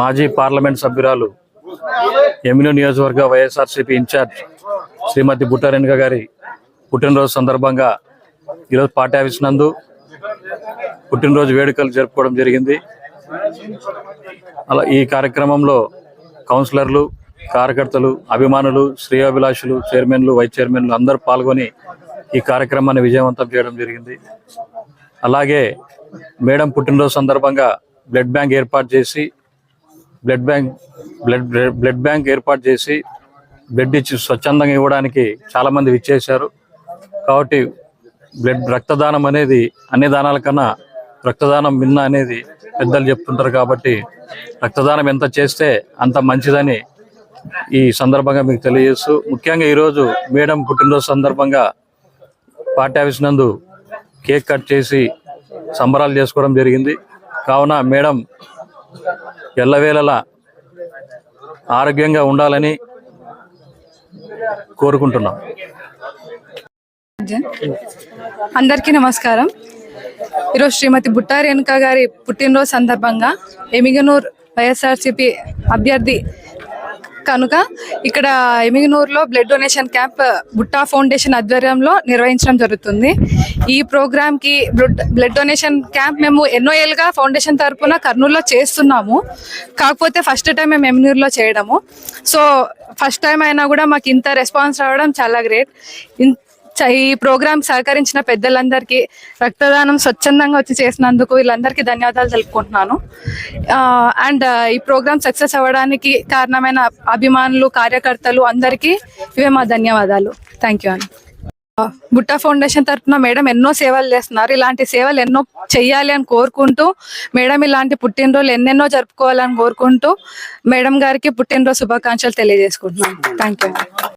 మాజీ పార్లమెంట్ సభ్యురాలు ఎమ్మెల్యే నియోజకవర్గ వైఎస్ఆర్సీపీ ఇన్ఛార్జ్ శ్రీమతి బుట్టారెణిక గారి పుట్టినరోజు సందర్భంగా ఈరోజు పార్టీ ఆఫీస్ నందు పుట్టినరోజు వేడుకలు జరుపుకోవడం జరిగింది. అలా ఈ కార్యక్రమంలో కౌన్సిలర్లు కార్యకర్తలు అభిమానులు శ్రేయాభిలాషులు చైర్మన్లు వైస్ చైర్మన్లు అందరూ పాల్గొని ఈ కార్యక్రమాన్ని విజయవంతం చేయడం జరిగింది. అలాగే మేడం పుట్టినరోజు సందర్భంగా బ్లడ్ బ్యాంక్ ఏర్పాటు చేసి blood bank blood blood bank ఏర్పాటు చేసి బ్లడ్ ఇచ్చి స్వచ్ఛందంగా ఇవ్వడానికి చాలామంది విచ్చేశారు. కాబట్టి బ్లడ్ రక్తదానం అనేది అన్ని దానాల కన్నా రక్తదానం మిన్న అనేది పెద్దలు చెప్తుంటారు కాబట్టి రక్తదానం ఎంత చేస్తే అంత మంచిదని ఈ సందర్భంగా మీకు తెలియజేస్తూ ముఖ్యంగా ఈరోజు మేడం పుట్టినరోజు సందర్భంగా పార్టీ ఆఫీస్ నందు కేక్ కట్ చేసి సంబరాలు చేసుకోవడం జరిగింది. కావున మేడం ఎల్లవేళలా ఆరోగ్యంగా ఉండాలని కోరుకుంటున్నాం. అందరికీ నమస్కారం. ఈరోజు శ్రీమతి బుట్టా రేణుక గారి పుట్టినరోజు సందర్భంగా ఎమిగనూర్ వైఎస్ఆర్సిపి అభ్యర్థి కనుక ఇక్కడ ఎమిగనూరులో blood donation camp Butta foundation ఆధ్వర్యంలో నిర్వహించడం జరుగుతుంది. ఈ ప్రోగ్రామ్కి బ్లడ్ బ్లడ్ డొనేషన్ క్యాంప్ మేము ఎన్నో ఏళ్ళుగా ఫౌండేషన్ తరఫున కర్నూలులో చేస్తున్నాము. కాకపోతే ఫస్ట్ టైం మేము ఎమిగనూరులో చేయడము. సో ఫస్ట్ టైం అయినా కూడా మాకు ఇంత రెస్పాన్స్ రావడం చాలా గ్రేట్ ఈ ప్రోగ్రామ్ సహకరించిన పెద్దలందరికీ రక్తదానం స్వచ్ఛందంగా వచ్చి చేసినందుకు వీళ్ళందరికీ ధన్యవాదాలు తెలుపుకుంటున్నాను. అండ్ ఈ ప్రోగ్రామ్ సక్సెస్ అవ్వడానికి కారణమైన అభిమానులు కార్యకర్తలు అందరికీ ఇవే మా ధన్యవాదాలు. థ్యాంక్ యూ అండి. బుట్టా ఫౌండేషన్ తరఫున మేడం ఎన్నో సేవలు చేస్తున్నారు. ఇలాంటి సేవలు ఎన్నో చెయ్యాలి అని కోరుకుంటూ మేడం ఇలాంటి పుట్టినరోజులు ఎన్నెన్నో జరుపుకోవాలని కోరుకుంటూ మేడం గారికి పుట్టినరోజు శుభాకాంక్షలు తెలియజేసుకుంటున్నాను. Thank you